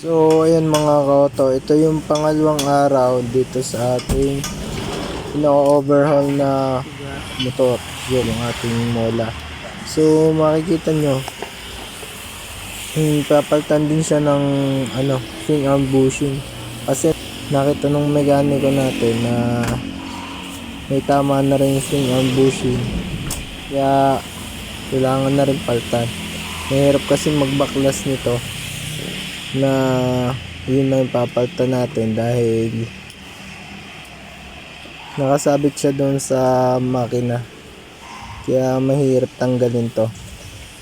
So, ayan mga kauto, ito yung pangalawang araw dito sa ating ino-overhaul na motor. Yun, ang ating mola. So, makikita nyo, hmm, papalitan din siya ng ano, swing arm bushing. Kasi nakita nung mekaniko natin na may tama na rin yung arm bushing. Kaya, kailangan na rin palitan. Mahirap kasi magbaklas nito na yun na yung papalitan natin dahil nakasabit siya doon sa makina kaya mahirap tanggalin to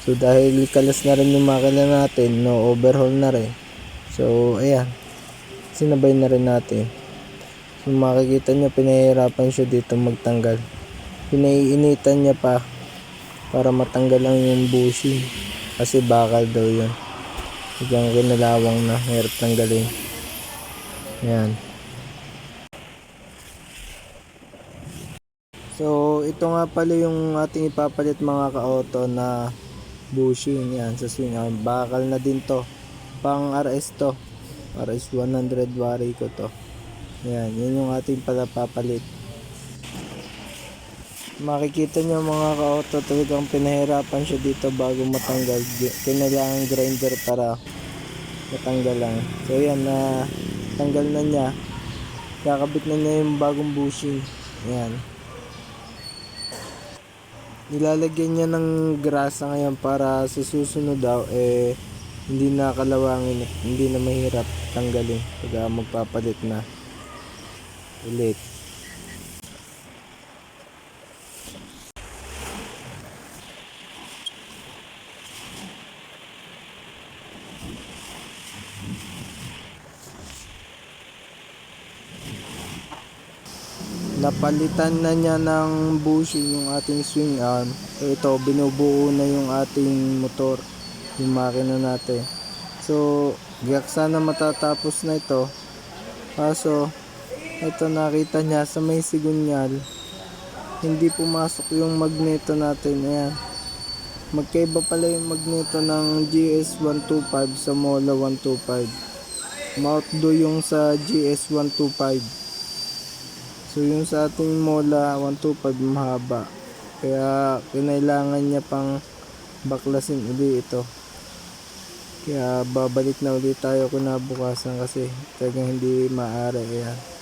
so dahil kalas na rin yung makina natin no overhaul na rin so ayan sinabay na rin natin so makikita nyo pinahirapan siya dito magtanggal pinaiinitan niya pa para matanggal lang yung bushing kasi bakal daw yun Bigyan kinalawang na hirap tanggalin. Yan. So, ito nga pala yung ating ipapalit mga ka-auto na bushing. Yan, sa swing arm. Bakal na din to. Pang RS to. RS 100 wari ko to. Yan, yun yung ating pala papalit. Makikita nyo mga ka-auto talagang pinahirapan siya dito bago matanggal. Kailangan grinder para matanggal lang. So yan na tanggal na niya. Kakabit na niya yung bagong bushing. Yan. Nilalagyan niya ng grasa ngayon para sa susunod daw eh hindi na kalawangin, hindi na mahirap tanggalin pag magpapalit na ulit. napalitan na niya ng bushing yung ating swing arm. Ito binubuo na yung ating motor yung makina natin. So giyak sana matatapos na ito. Kaso ito nakita niya sa may sigunyal hindi pumasok yung magneto natin. Ayan. Magkaiba pala yung magneto ng GS125 sa Mola 125 mount do yung sa GS125 So yung sa ating mola 125 mahaba. Kaya kinailangan niya pang baklasin uli ito. Kaya babalik na ulit tayo kinabukasan kasi talagang hindi maaari. Ayan.